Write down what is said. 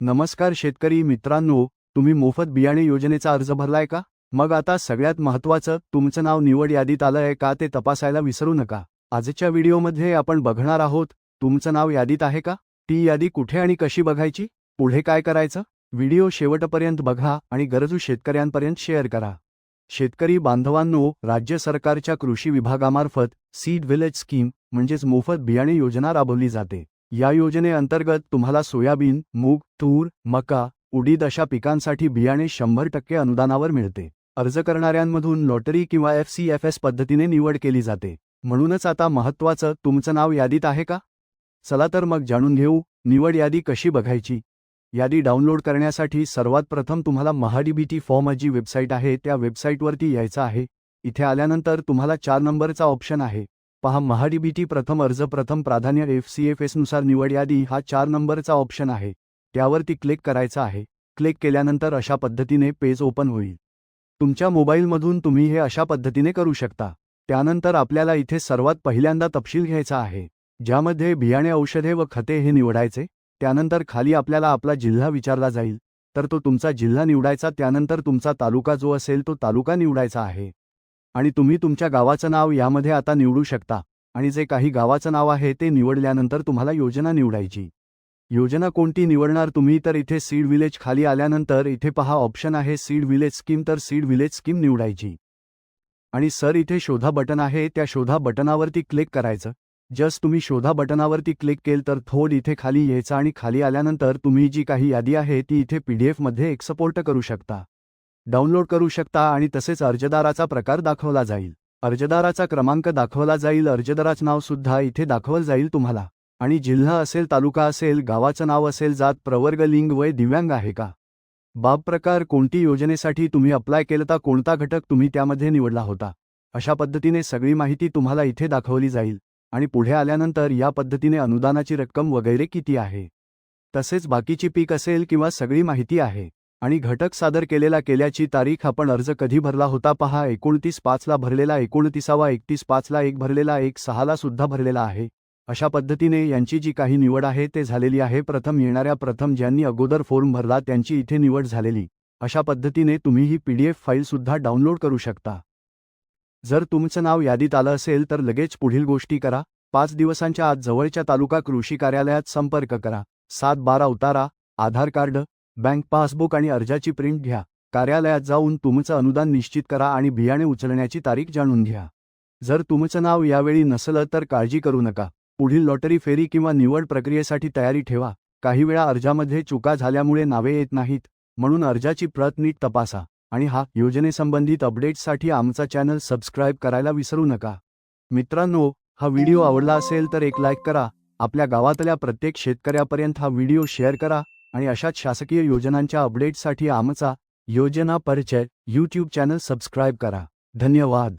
नमस्कार शेतकरी मित्रांनो तुम्ही मोफत बियाणे योजनेचा अर्ज भरलाय का? मग आता सगळ्यात महत्त्वाचं तुमचं नाव निवड यादीत आलंय का ते तपासायला विसरू नका. आजच्या व्हिडिओमध्ये आपण बघणार आहोत तुमचं नाव यादीत आहे का? ती यादी कुठे आणि कशी बघायची? पुढे काय करायचं? व्हिडिओ शेवटपर्यंत बघा आणि गरजू शेतकऱ्यांपर्यंत शेअर करा. शेतकरी बांधवांनो राज्य सरकारच्या कृषी विभागामार्फत सीड व्हिलेज स्कीम म्हणजेच मोफत बियाणे योजना राबवली जाते. या योजनेअंतर्गत तुम्हाला सोयाबीन मूग तूर मका उडीद अशा पिकांसाठी बियाणे शंभर टक्के अनुदानावर मिळते. अर्ज करणाऱ्यांमधून लॉटरी किंवा एफ सी एफ एस पद्धतीने निवड केली जाते. म्हणूनच आता महत्त्वाचं तुमचं नाव यादीत आहे का? चला तर मग जाणून घेऊ निवड यादी कशी बघायची? यादी डाउनलोड करण्यासाठी सर्वात प्रथम तुम्हाला महाडीबीटी फॉर्म जी वेबसाईट आहे त्या वेबसाईटवरती यायचं आहे. इथे आल्यानंतर तुम्हाला चार नंबरचा ऑप्शन आहे. पहा महाडीबीटी प्रथम अर्ज प्रथम प्राधान्य एफ सी एफ एसनुसार निवड यादी हा चार नंबरचा ऑप्शन आहे. त्यावरती क्लिक करायचा आहे. क्लिक केल्यानंतर अशा पद्धतीने पेज ओपन होईल. तुमच्या मोबाईलमधून तुम्ही हे अशा पद्धतीने करू शकता. त्यानंतर आपल्याला इथे सर्वात पहिल्यांदा तपशील घ्यायचा आहे. ज्यामध्ये बियाणे औषधे व खते हे निवडायचे. त्यानंतर खाली आपल्याला आपला जिल्हा विचारला जाईल. तर तो तुमचा जिल्हा निवडायचा. त्यानंतर तुमचा तालुका जो असेल तो तालुका निवडायचा आहे. आणि तुम्ही तुमच्या गावाचं नाव यामध्ये आता निवडू शकता. आणि जे काही गावाचं नाव आहे ते निवडल्यानंतर तुम्हाला योजना निवडायची. योजना कोणती निवडणार तुम्ही तर इथे सीड विलेज खाली आल्यानंतर इथे पहा ऑप्शन आहे सीड विलेज स्कीम तर सीड विलेज स्कीम निवडायची. आणि सर इथे शोधा बटन आहे त्या शोधा बटनावरती क्लिक करायचं. जस्ट तुम्ही शोधा बटनावरती क्लिक केल तर थोड इथे खाली यायचं आणि खाली आल्यानंतर तुम्ही जी काही यादी आहे ती इथे पीडीएफमध्ये एक्सपोर्ट करू शकता. डाउनलोड करू शकता आणि तसेच अर्जदाराचा प्रकार दाखवला जाईल. अर्जदाराचा क्रमांक दाखवला जाईल. अर्जदाराचं नाव सुद्धा इथे दाखवलं जाईल तुम्हाला. आणि जिल्हा असेल तालुका असेल गावाचं नाव असेल जात प्रवर्ग लिंग वय दिव्यांग आहे का? बाब प्रकार कोणती योजनेसाठी तुम्ही अप्लाय केलं तर कोणता घटक तुम्ही त्यामध्ये निवडला होता? अशा पद्धतीने सगळी माहिती तुम्हाला इथे दाखवली जाईल. आणि पुढे आल्यानंतर या पद्धतीने अनुदानाची रक्कम वगैरे किती आहे? तसेच बाकीची पीक असेल किंवा सगळी माहिती आहे. आणि घटक सादर केलेला केल्याची तारीख आपण अर्ज कधी भरला होता पहा. एकोणतीस पाचला भरलेला एकोणतीसावा एकतीस पाचला एक भरलेला एक सहाला सुद्धा भरलेला आहे. अशा पद्धतीने यांची जी काही निवड आहे ते झालेली आहे. प्रथम येणाऱ्या प्रथम ज्यांनी अगोदर फॉर्म भरला त्यांची इथे निवड झालेली. अशा पद्धतीने तुम्ही ही पीडीएफ एफ फाईलसुद्धा डाउनलोड करू शकता. जर तुमचं नाव यादीत आलं असेल तर लगेच पुढील गोष्टी करा. पाच दिवसांच्या आत जवळच्या तालुका कृषी कार्यालयात संपर्क करा. सात बारा उतारा आधार कार्ड बँक पासबुक आणि अर्जाची प्रिंट घ्या. कार्यालयात जाऊन तुमचं अनुदान निश्चित करा आणि बियाणे उचलण्याची तारीख जाणून घ्या. जर तुमचं नाव यावेळी नसलं तर काळजी करू नका. पुढील लॉटरी फेरी किंवा निवड प्रक्रियेसाठी तयारी ठेवा. काही वेळा अर्जामध्ये चुका झाल्यामुळे नावे येत नाहीत. म्हणून अर्जाची प्रत नीट तपासा. आणि हा योजनेसंबंधित अपडेट्ससाठी आमचा चॅनल सबस्क्राईब करायला विसरू नका. मित्रांनो हा व्हिडिओ आवडला असेल तर एक लाईक करा. आपल्या गावातल्या प्रत्येक शेतकऱ्यापर्यंत हा व्हिडिओ शेअर करा. आणि अशाच शासकीय योजनांच्या अपडेट्ससाठी आमचा योजना परिचय यूट्यूब चॅनल सबस्क्राईब करा. धन्यवाद.